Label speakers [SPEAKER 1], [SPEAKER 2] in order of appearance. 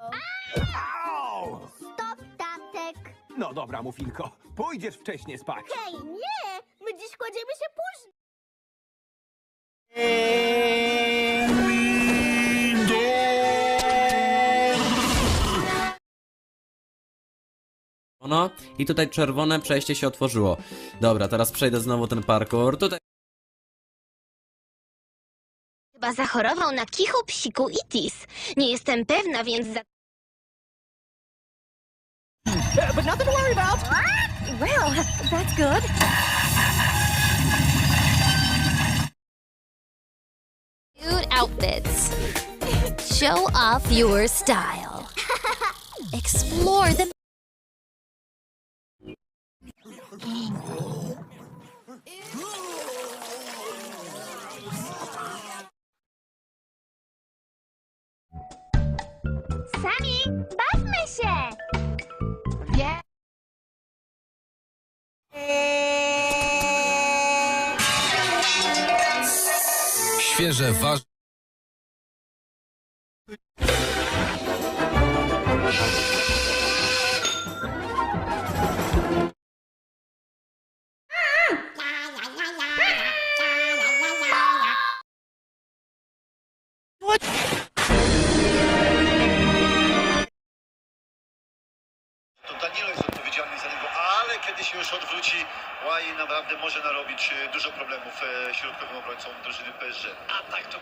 [SPEAKER 1] Au!
[SPEAKER 2] Stop, tatek.
[SPEAKER 1] No dobra, Muffinko, pójdziesz wcześniej spać.
[SPEAKER 2] Hej, nie! My dziś kładziemy się późno.
[SPEAKER 3] Ono i tutaj czerwone przejście się otworzyło. Dobra, teraz przejdę znowu ten parkour. Tutaj
[SPEAKER 4] Chyba zachorował na kichu psiku itis. Nie jestem pewna, więc za...
[SPEAKER 5] But nothing to worry about. Well, that's good.
[SPEAKER 4] Cute outfits. Show off your style. Explore the...
[SPEAKER 2] Sami, bawmy się! Wie...
[SPEAKER 6] Świeże warzywa.
[SPEAKER 7] To Danilo jest odpowiedzialny za niego, ale kiedy się już odwróci, Łaj naprawdę może narobić e, dużo problemów e, środkowym obrońcom drużyny PSG. A tak to